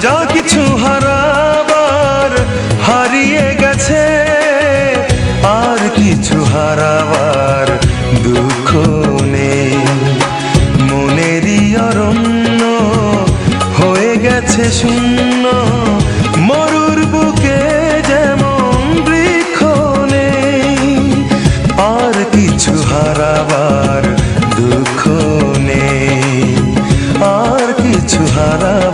যা কিছু হারাবার হারিয়ে গেছে, আর কিছু হারাবার দুঃখ নেই। মনেরই অরণ্য হয়ে গেছে শূন্য, মরুর বুকে যেমন বৃক্ষ নেই, আর কিছু হারাবার দুঃখ নেই। আর কিছু হারাবার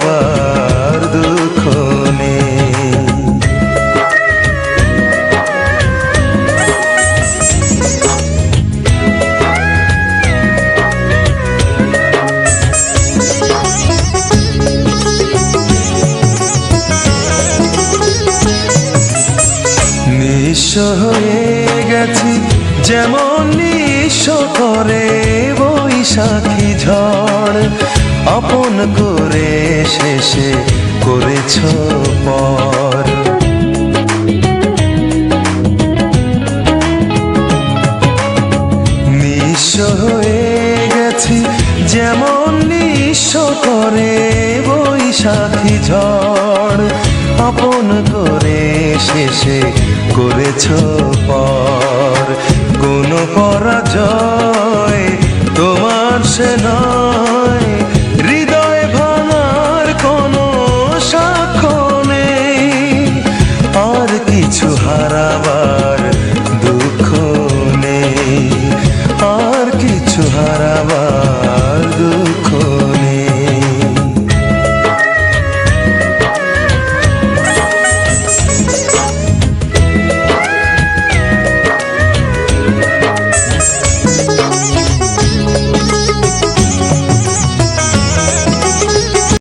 হয়ে গেছি, যেমন নিঃস্ব করে বৈশাখী ঝড়। আপন করে শেষে করেছ পর। নিঃস্ব হয়ে গেছি, যেমন নিঃস্ব করে বৈশাখী ঝড়। আপন করে শেষে করেছ পর কোন পরাজয় তোমার সে নয়।